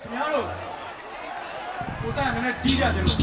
ခင်ဗျားတို့ကိုတန်ကလည်းတီးပြကြလို့